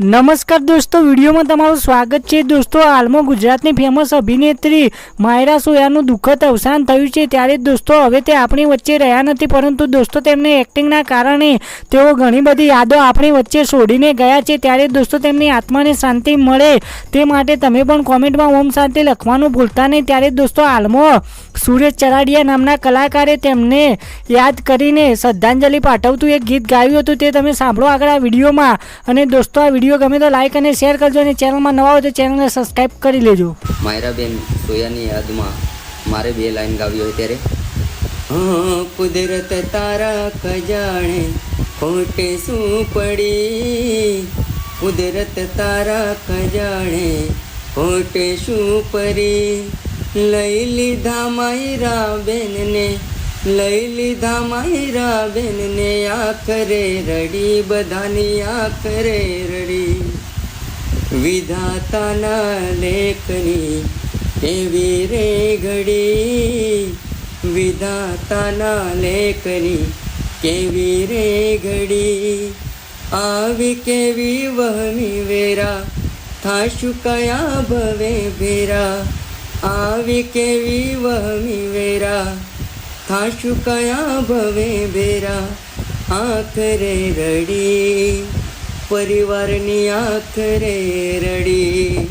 નમસ્કાર દોસ્તો, વિડીયોમાં તમારું સ્વાગત છે. દોસ્તો, હાલમાં ગુજરાતની ફેમસ અભિનેત્રી માયરા સોયાનું દુઃખદ અવસાન થયું છે. ત્યારે દોસ્તો, હવે તે આપણી વચ્ચે રહ્યા નથી, પરંતુ દોસ્તો, તેમને એક્ટિંગના કારણે તેઓ ઘણી બધી યાદો આપણી વચ્ચે છોડીને ગયા છે. ત્યારે દોસ્તો, તેમની આત્માને શાંતિ મળે તે માટે તમે પણ કોમેન્ટમાં ઓમ શાંતિ લખવાનું ભૂલતા નહીં. ત્યારે દોસ્તો, હાલમાં સુરેશ ચરાડિયા નામના કલાકારે તેમને યાદ કરીને શ્રદ્ધાંજલિ પાઠવતું એક ગીત ગાયું હતું. તે તમે સાંભળો આગળ આ વિડીયોમાં. અને દોસ્તો, આ વીડિયો ગમે તો લાઈક અને શેર કરજો અને ચેનલમાં નવા હોય તો ચેનલને સબસ્ક્રાઈબ કરી લેજો. માયરાબેન સોયાની યાદમાં મારે બે લાઈન ગાવી હોય ત્યારે કુદરત તારા ખજાણે ખોટે શું પડી? કુદરત તારા ખજાણે ખોટે શું પડી? લઈ લીધા માયરા બેનને લઈ લીધા માયરા બેનને આખરે રડી, બધાની આખરે રડી. વિધાતાના લેખની એવી રે ઘડી. વિધાતાના લેખની કેવી રે ઘડી. આવી કેવી વહમી વેરા, થાશું કયા ભવે ભેરા. આવી કેવી વહમી વેરા થાશું કયા ભવે બેરા આખરે રડી પરિવારની આખરે રડી